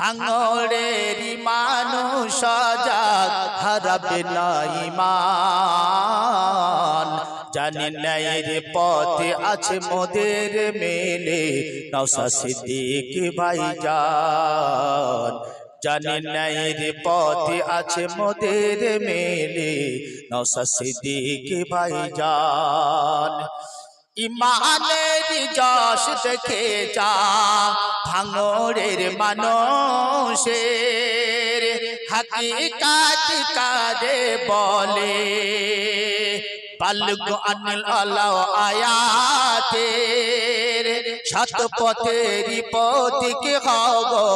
ভাঙড়েরই মানুষ সজাগ হারাবে না ইমান জানি নাই রে পথে আছে মোদের মেলে নৌসা সিদ্দিক ভাই যান জানি নাই রে পথে আছে মোদের মেলে নৌসা সিদ্দিক ভাই যান ইমানের যশ দেখে যা ভাঙরের মানুষের হাকিকাত কারে বলে। পালক আনিল আলাও আয়াতের শত পথেরি পথিকে খাও গো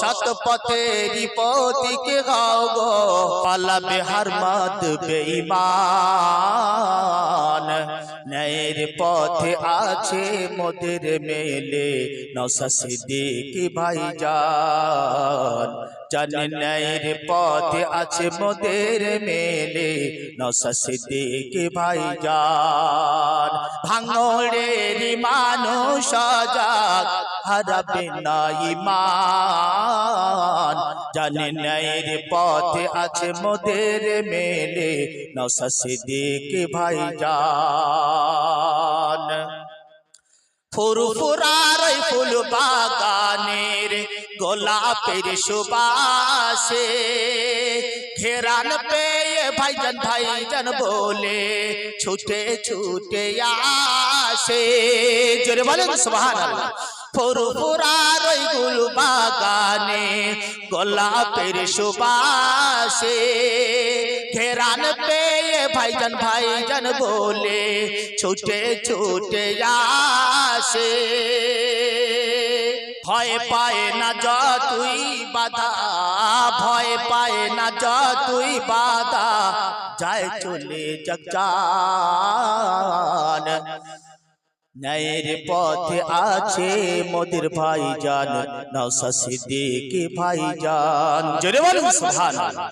সাত পথেরি পথিকে খাও গো পালাবে হার মত বেঈমান। ন্যায়ের পথে আছে মোদের মেলে নসা সিদ্দিক ভাই যান জানে ন্যায়ের পথে আছে মোদের মেলে। নসা সিদ্দিক ভাই যান ভাঙড়ের মানুষ সজাগ হারাবে না ইমান। জানে ন্যায়ের পথে আছে মোদের মেলে। নসা সিদ্দিক ভাই যান ফুরফুরার ফুল বাগানের গোলাপের সুবাসে ঘেরান পেয়ে ভাইজান ভাইজান বলে, ছুটে ছুটে আসে। জোরে বলেন সুবহানাল্লাহ। ফুরফুরার ওই গুল বাগানে গোলাপের সুবাসে ঘেরান পেয়ে ভাইজান ভাইজান বলে, ছুটে ছুটে আসে। ভয় পায় না যতই বাধা, ভয় পায় না যতই বাধা। যায় চলে জগজান ন্যায়ের পথে আছে মোদের ভাই জান নৌসা সিদ্দিক ভাই জান জোরে বলুন, সুবহানাল্লাহ।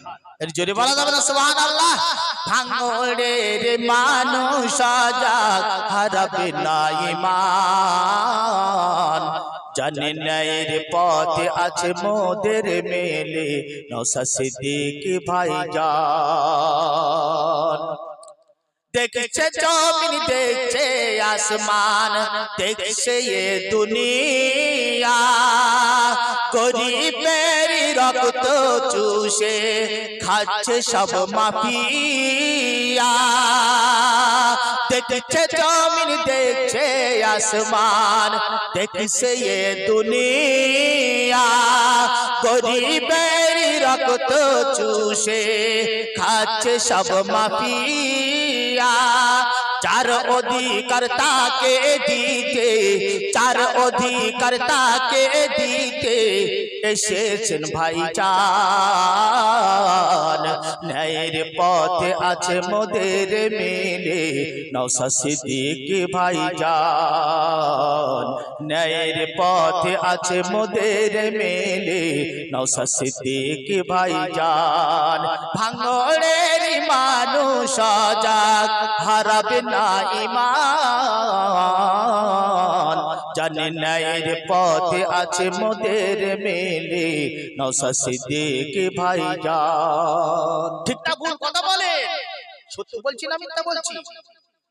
জোরে বলা যাবে না, সুবহানাল্লাহ। ভাঙড়ের মানুষ হারাবে না ইমান। জানে ন্যায়ের পথে আছে মোদের মেলে। নৌসা সিদ্দিক ভাই জান দেখছে জমিন, দেখছে আসমান, দেখছে এ দুনিয়া। গরিবের রক্ত চুষে খাচ্ছে সব মাফিয়া। দেখছে জমিন, দেখছে আসমান, দেখছে এ দুনিয়া। গরিবের রক্ত চুষে খাচ্ছে সব মাফিয়া। চার অধিকার তাকে দিতে চার অধিকার তাকে দিতে এসেছেন ভাই চান ন্যায়ের পথে আছে মোদের মেলে। নৌসা সিদ্দিক ভাই যান ন্যায়ের পথে আছে মোদের মেলে। নৌসা সিদ্দিক ভাই যান ভাঙড়ের মানুষ সজাগ হারাবে না ইমান। জানে ন্যায়ের পথে আছে মোদের মেলে। নৌসা সিদ্দিক ভাই যান ভুল কথা বলে। সত্যি বলছি না মিথ্যা বলছি?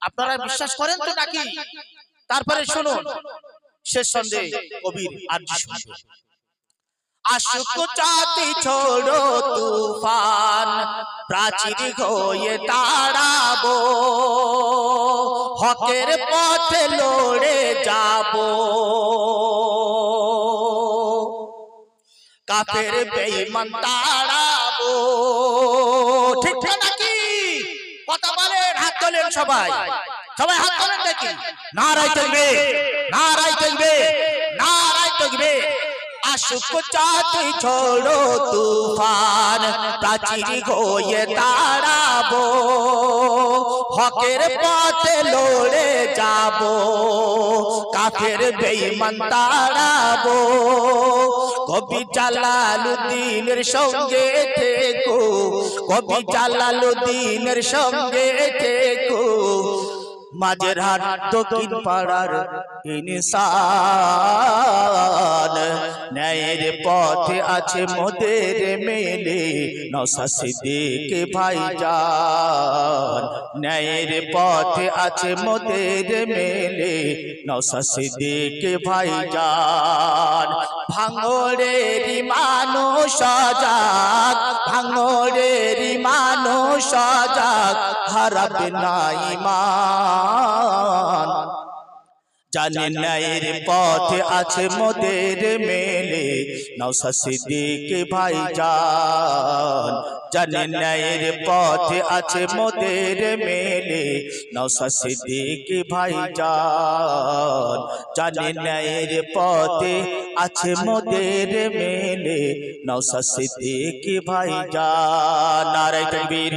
আপনারা বিশ্বাস করেন তো নাকি? তারপরে শুনুন। শেষ সন্দেহ কবির শুনবে আশুক চাতি ছোড়ো তুফান, প্রাচীর হয়ে দাঁড়াবো হকের পথে লড়ে যাব। কাফের বেঈমান তাড়াবো। ঠিক ঠিক নাকি? কথা বলেন, হাত তোলেন সবাই। সবাই হাত তোলেন নাকি? নারাই থাকবে নারাই থাকবে নারাই থাকবে। আশুক চাতি ছোড়ো তুফান, প্রাচীর হয়ে দাঁড়াবো। হকের পথে লড়ে যাব, কাফের বেঈমান তাড়াবো। কবি জালালুদ্দিনের সঙ্গে থেকো, কবি জালালুদ্দিনের সঙ্গে থেকো। মাঝের হাট দক্ষিণ পাড়ার ইনসান। ন্যায়ের পথে আছে মোদের মেলে নসা সিদ্দিক ভাইজান। ন্যায়ের পথে আছে মোদের মেলে নসা সিদ্দিক ভাইজান। ভাঙড়ের মানুষ সজাগ ভাঙড়ের মানুষ সজাগ হারাবে না ইমান। জানে ন্যায়ের পথে আছে মোদের মেলে। নৌসা সিদ্দিক ভাই যান জানে ন্যায়ের পথে আছে মোদের মেলে। নৌসা সিদ্দিক ভাই যান জানে ন্যায়ের পথে আছে মোদের মেলে। নৌসা সিদ্দিক ভাই যান নারায় তকবীর।